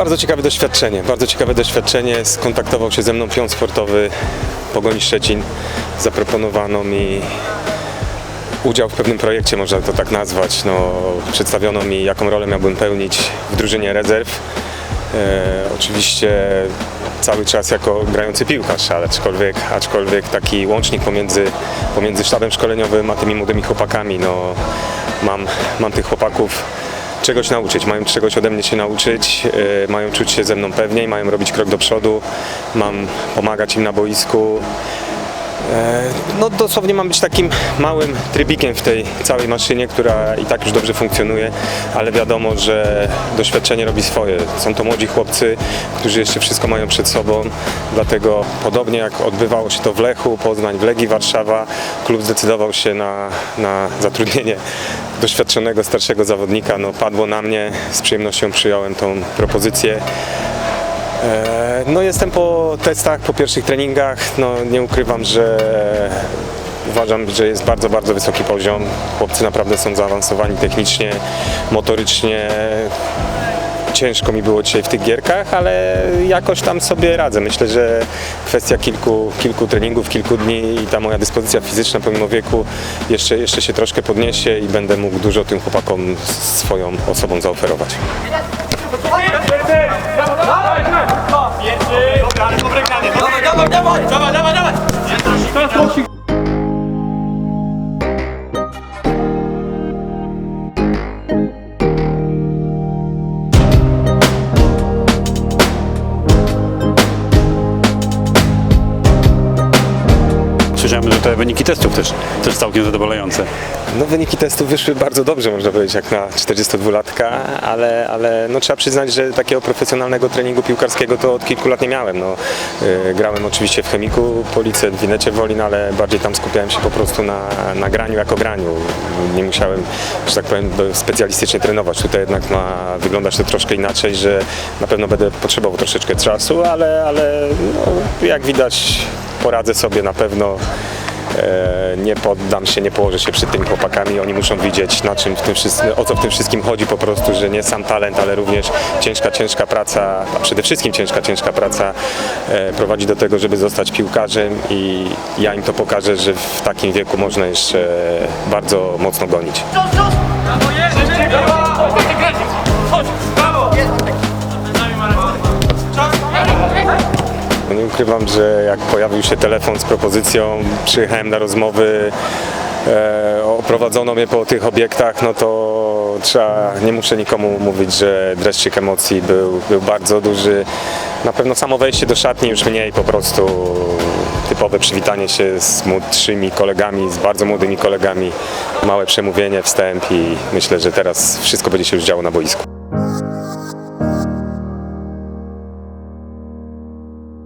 Bardzo ciekawe doświadczenie, bardzo ciekawe doświadczenie. Skontaktował się ze mną pion sportowy Pogoni Szczecin. Zaproponowano mi udział w pewnym projekcie, można to tak nazwać. No, przedstawiono mi, jaką rolę miałbym pełnić w drużynie rezerw. E, oczywiście cały czas jako grający piłkarz, ale aczkolwiek, aczkolwiek taki łącznik pomiędzy, pomiędzy sztabem szkoleniowym a tymi młodymi chłopakami. No, mam, mam tych chłopaków czegoś nauczyć, mają czegoś ode mnie się nauczyć, e, mają czuć się ze mną pewniej, mają robić krok do przodu, mam pomagać im na boisku. E, No dosłownie mam być takim małym trybikiem w tej całej maszynie, która i tak już dobrze funkcjonuje, ale wiadomo, że doświadczenie robi swoje. Są to młodzi chłopcy, którzy jeszcze wszystko mają przed sobą, dlatego podobnie jak odbywało się to w Lechu, Poznań, w Legii Warszawa, klub zdecydował się na, na zatrudnienie doświadczonego starszego zawodnika. No, padło na mnie, z przyjemnością przyjąłem tą propozycję. E, No jestem po testach, po pierwszych treningach. No nie ukrywam, że uważam, że jest bardzo, bardzo wysoki poziom. Chłopcy naprawdę są zaawansowani technicznie, motorycznie. Ciężko mi było dzisiaj w tych gierkach, ale jakoś tam sobie radzę. Myślę, że kwestia kilku, kilku treningów, kilku dni i ta moja dyspozycja fizyczna pomimo wieku jeszcze, jeszcze się troszkę podniesie i będę mógł dużo tym chłopakom swoją osobą zaoferować. Dawaj, dawaj, dawaj! Dawaj, dawaj, dawaj! Słyszałem, że te wyniki testów też, też całkiem zadowalające. No wyniki testów wyszły bardzo dobrze, można powiedzieć, jak na 42-latka, ale, ale no, trzeba przyznać, że takiego profesjonalnego treningu piłkarskiego to od kilku lat nie miałem. No, y, grałem oczywiście w Chemiku Police, w Winecie Wolin, ale bardziej tam skupiałem się po prostu na, na graniu jako graniu. Nie musiałem, że tak powiem, specjalistycznie trenować. Tutaj jednak ma wyglądać to troszkę inaczej, że na pewno będę potrzebował troszeczkę czasu, ale, ale no, jak widać poradzę sobie na pewno. E, nie poddam się, nie położę się przed tymi chłopakami. Oni muszą widzieć, na czym w tym wszystkim, o co w tym wszystkim chodzi po prostu, że nie sam talent, ale również ciężka, ciężka praca, a przede wszystkim ciężka, ciężka praca e, prowadzi do tego, żeby zostać piłkarzem i ja im to pokażę, że w takim wieku można jeszcze bardzo mocno gonić. No Nie ukrywam, że jak pojawił się telefon z propozycją, przyjechałem na rozmowy, e, oprowadzono mnie po tych obiektach, no to trzeba, nie muszę nikomu mówić, że dreszczyk emocji był, był bardzo duży. Na pewno samo wejście do szatni już mniej po prostu typowe przywitanie się z młodszymi kolegami, z bardzo młodymi kolegami, małe przemówienie, wstęp i myślę, że teraz wszystko będzie się już działo na boisku.